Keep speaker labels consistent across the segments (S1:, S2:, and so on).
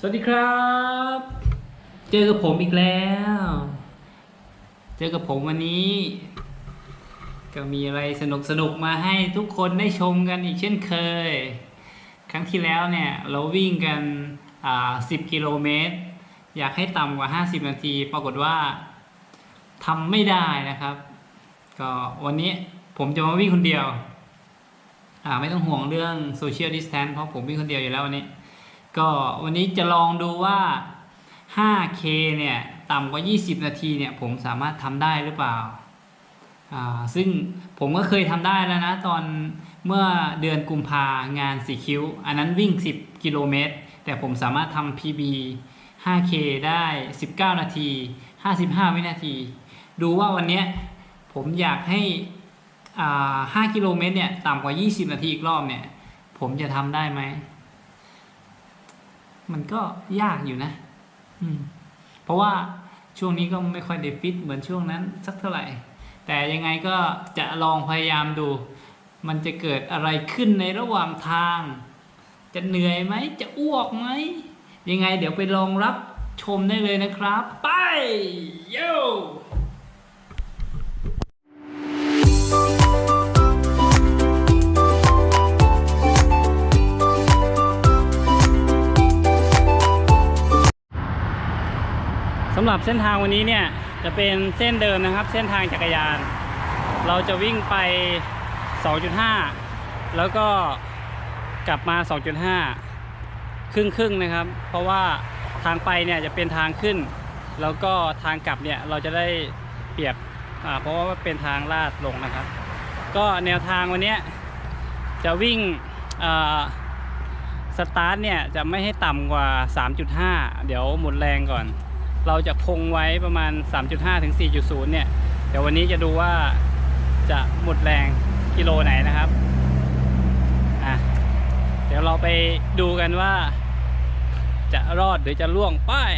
S1: สวัสดีครับ เจอกับผมอีกแล้ว เจอกับผมวันนี้ ก็มีอะไรสนุกสนุกมาให้ทุกคนได้ชมกันอีกเช่นเคย ครั้งที่แล้วเนี่ย เราวิ่งกันอ่า10 กิโลเมตร อยากให้ต่ำกว่า 50 นาที ปรากฏว่าทำไม่ได้นะครับ ก็วันนี้ผมจะมาวิ่งคนเดียว อ่าไม่ต้องห่วงเรื่องโซเชียลดิสแทนเพราะผมวิ่งคนเดียวอยู่แล้ววันนี้ ก็วันนี้จะลองดูว่า 5K เนี่ยต่ำกว่า 20 นาทีเนี่ยผมสามารถทำได้หรือเปล่าอ่า ซึ่งผมก็เคยทำได้แล้วนะ ตอนเมื่อเดือนกุมภางานสีคิ้ว อันนั้นวิ่ง 10 กิโลเมตร แต่ผมสามารถทำ PB 5K ได้ 19 นาที 55 วินาที ดูว่าวันนี้ผมอยากให้อ่า5กิโลเมตรเนี่ยต่ำกว่า 20 นาทีอีกรอบเนี่ย ผมจะทำได้ไหม มันก็ยากอยู่นะ อืม เพราะว่าช่วงนี้ก็ไม่ค่อยได้ฟิตเหมือนช่วงนั้น สักเท่าไหร่ แต่ยังไงก็จะลองพยายามดู มันจะเกิดอะไรขึ้นในระหว่างทาง จะเหนื่อยไหม จะอ้วกไหม ยังไงเดี๋ยวไปลองรับชมได้เลยนะครับ ไป โย สำหรับเส้นทางวันนี้เนี่ยจะเป็นเส้นเดิมนะครับ เส้นทางจักรยาน เราจะวิ่งไป 2.5 แล้วก็กลับมา 2.5 ครึ่งครึ่งๆนะครับ เพราะว่าทางไปเนี่ยจะเป็นทางขึ้น แล้วก็ทางกลับเนี่ยเราจะได้เปรียบเพราะว่าเป็นทางลาดลงนะครับ ก็แนวทางวันนี้จะวิ่งสตาร์ทเนี่ยจะไม่ให้ต่ำกว่า 3.5 เดี๋ยวหมุนแรงก่อน เราจะคงไว้ประมาณ 3.5 ถึง 4.0 เนี่ย เดี๋ยววันนี้จะดูว่าจะหมดแรงกิโลไหนนะครับอะเดี๋ยวเราไปดูกันว่า จะรอดหรือจะล่วงป้าย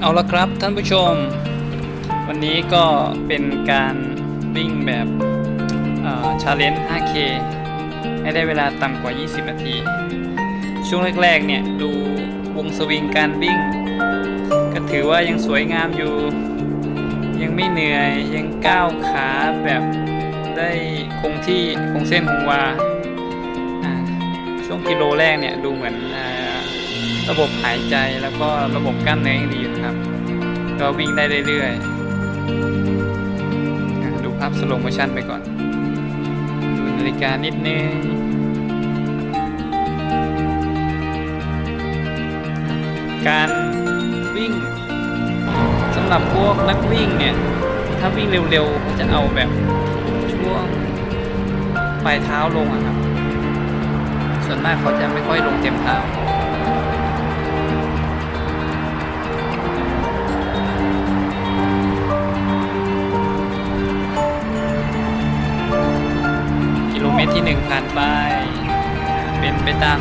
S1: เอาละครับท่านผู้ชม วันนี้ก็เป็นการวิ่งแบบชาเลนจ์ 5K ให้ได้เวลาต่ำกว่า 20 นาที ช่วงแรกๆเนี่ย ดูวงสวิงการวิ่ง ก็ถือว่ายังสวยงามอยู่ ยังไม่เหนื่อยยังก้าวขาแบบได้คงที่คงเส้นคงวาช่วงกิโลแรกเนี่ย ดูเหมือนอ ระบบหายใจแล้วก็ระบบกล้ามเนื้อยังดีอยู่นะครับ ก็วิ่งได้เรื่อยๆ ดูภาพสโลโมชั่นไปก่อน ดูนาฬิกานิดนึงการวิ่งสำหรับพวกนักวิ่งเนี่ย ถ้าวิ่งเร็วๆเขาจะเอาแบบช่วงปลายเท้าลงอะครับ ส่วนมากเขาจะไม่ค่อยลงเต็มเท้า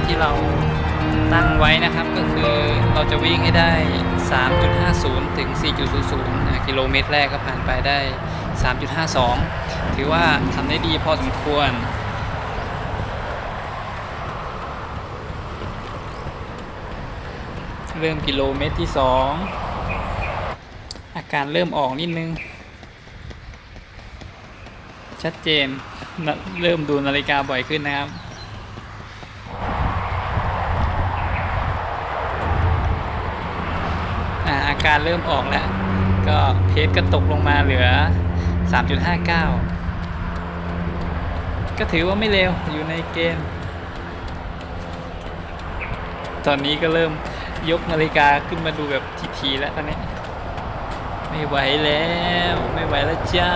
S1: ที่เราตั้งไว้นะครับก็คือเราจะวิ่งให้ได้ 3.50 ถึง 4.00 กิโลเมตรแรกก็ผ่านไปได้ 3.52 ถือว่าทำได้ดีพอสมควร เริ่มกิโลเมตรที่ 2 อาการเริ่มออกนิดนึง ชัดเจน เริ่มดูนาฬิกาบ่อยขึ้นนะครับ อ่าอาการเริ่มออกแล้ว ก็เพจก็ตกลงมาเหลือ 3.59 ก็ถือว่าไม่เร็วอยู่ในเกณฑ์ตอนนี้ก็เริ่มยกนาฬิกาขึ้นมาดูแบบทีๆแล้วตอนนี้ไม่ไหวแล้วไม่ไหวแล้วจ้า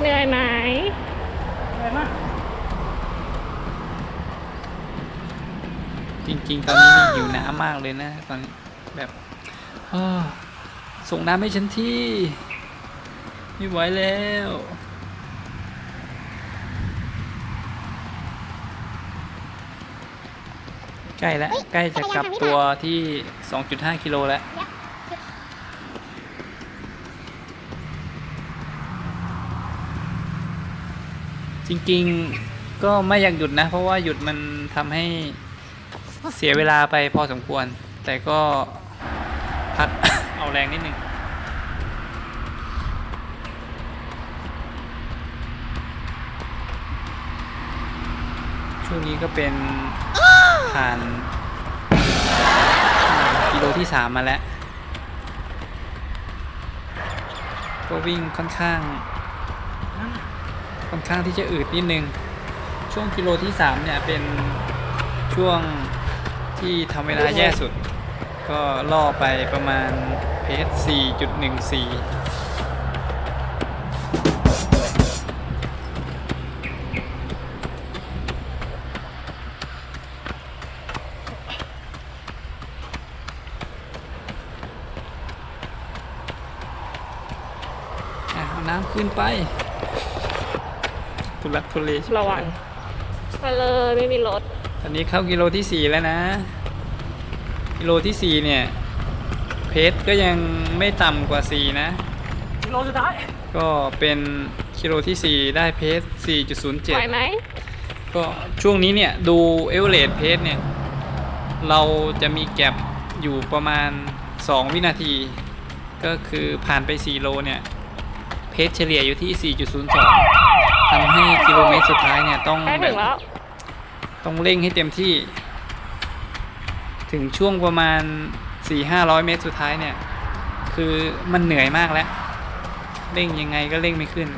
S2: เหนื่อยไหม
S1: จริง ๆ ตอนนี้นี่หิวน้ำมากเลยนะ ตอนนี้แบบอ้อส่งน้ำให้ฉันที่ ไม่ไหวแล้วใกล้แล้วใกล้จะกลับตัวที่ 2.5 กิโลแล้ว จริงๆก็ไม่อยากหยุดนะ เพราะว่าหยุดมันทำให้ เสียเวลาไปพอสมควร แต่ก็พัก เอาแรงนิดนึงช่วงนี้ก็เป็นผ่านกิโลที่สามมาแล้ว ก็วิ่งค่อนข้าง ค่อนข้างที่จะอืดนิดนึง ช่วงกิโลที่สามเนี่ยเป็นช่วง ที่ทำเวลาแย่สุด ก็ล่อไปประมาณเพจ4.14อะเอาน้ำขึ้นไปทุลักทุเล
S2: ระวังมาเลยไม่มีรถ
S1: ตอนนี้เข้ากิโลที่สี่แล้วนะ กิโลที่สี่เนี่ย เพจก็ยังไม่ต่ำกว่าสี่นะ
S3: กิโลสุดท้าย
S1: ก็เป็นกิโลที่สี่ได้เพจ
S2: ไหวไหม
S1: 4.07ก็ช่วงนี้เนี่ย ดูเอเวอเรสเพจเนี่ย เราจะมีแก็บอยู่ประมาณ 2 วินาที ก็คือผ่านไป 4 โลเนี่ย เพจเฉลี่ยอยู่ที่ 4.02ทำให้กิโลเมตรสุดท้ายเนี่ย ต้อง
S2: ใกล้
S1: แบ
S2: ถึ
S1: บ
S2: งแล้ว
S1: ต้องเร่งให้เต็มที่ ถึงช่วงประมาณ 4-500 เมตรสุดท้ายเนี่ย คือมันเหนื่อยมากแล้ว เร่งยังไงก็เร่งไม่ขึ้น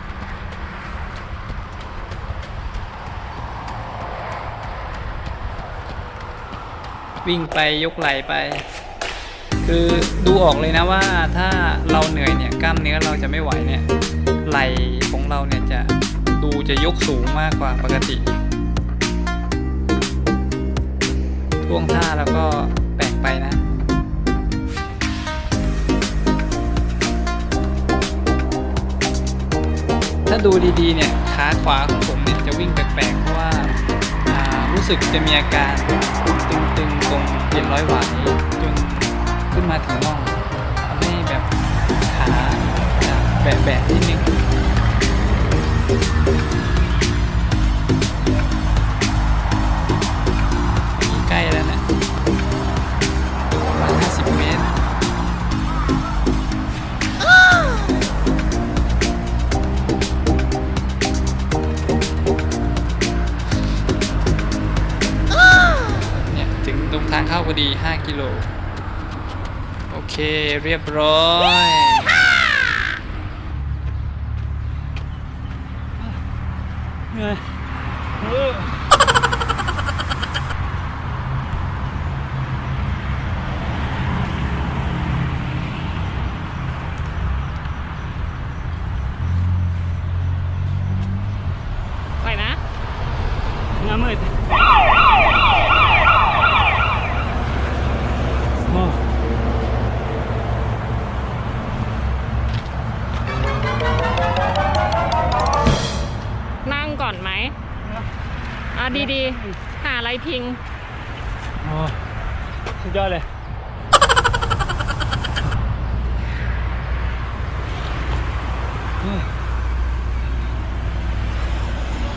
S1: วิ่งไปยกไหลไป คือดูออกเลยนะว่าถ้าเราเหนื่อยเนี่ยกล้ามเนื้อเราจะไม่ไหวเนี่ยไหลของเราเนี่ยจะดูจะยกสูงมากกว่าปกติ วงท่าแล้วก็แปลกไปนะถ้าดูดีๆเนี่ยขาขวาของผมเนี่ยจะวิ่งแปลกๆเพราะว่าอ่ารู้สึกจะมีอาการตึงๆตรงเอ็นร้อยหวายจนขึ้นมาถึงน่องทำให้แบบขาจะแบะๆนิดนึง รงทางเข้าพอดี5 กิโล โอเคเรียบร้อย
S3: เหนื่ ดี
S2: ๆ หาอะไรพิง
S3: โอ้สุดยอดเลย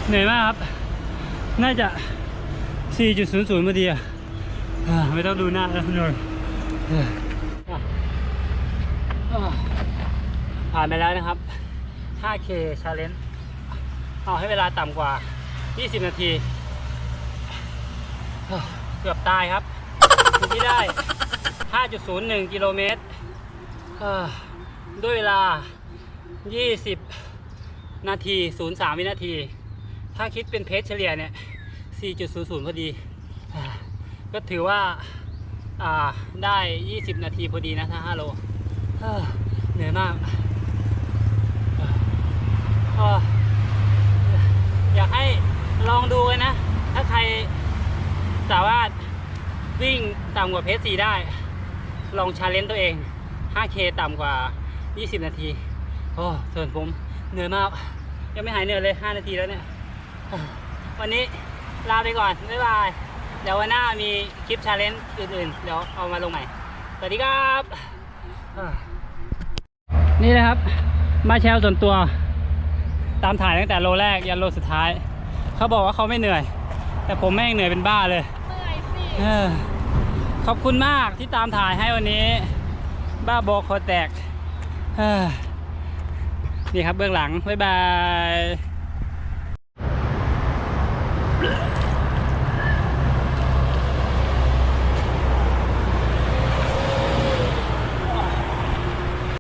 S3: เหนื่อยมากครับ น่าจะ 4.00พอดีอะอ่าไม่ต้องดูหน้าแล้วคุณผู้ชมอะอะผ่านไปแล้วนะครับ 5K challenge เอาให้เวลาต่ำกว่า 20 นาที เกือบตายครับที่ได้ 5.01 กิโลเมตรด้วยเวลา 20 นาที 03 วินาที ถ้าคิดเป็นเพจเฉลี่ยเนี่ย 4.00 พอดีอ่าก็ถือว่าได้ 20 นาทีพอดีนะถ้า5โลเหนื่อยมากเอ่อยากให้ลองดูกันนะ ถ้าใคร สามารถวิ่งต่ำกว่าเพจสีได้ ลองชาเลนจ์ตัวเอง
S1: 5K ต่ำกว่า 20 นาที โอ้ส่วนผมเหนื่อยมาก ยังไม่หายเหนื่อยเลย 5 นาทีแล้วเนี่ย วันนี้ลาไปก่อน บ๊ายบาย เดี๋ยววันหน้ามีคลิปชาเลนจ์อื่นๆ เดี๋ยวเอามาลงใหม่ สวัสดีครับ นี่นะครับ มาแชลส่วนตัว ตามถ่ายตั้งแต่โลแรก ยันโลสุดท้าย เขาบอกว่าเขาไม่เหนื่อย แต่ผมแม่งเหนื่อยเป็นบ้าเลย
S4: เหนื่อยสิ
S1: เออขอบคุณมากที่ตามถ่ายให้วันนี้ บ้าบอคอแตกเออนี่ครับเบื้องหลัง บ๊ายบาย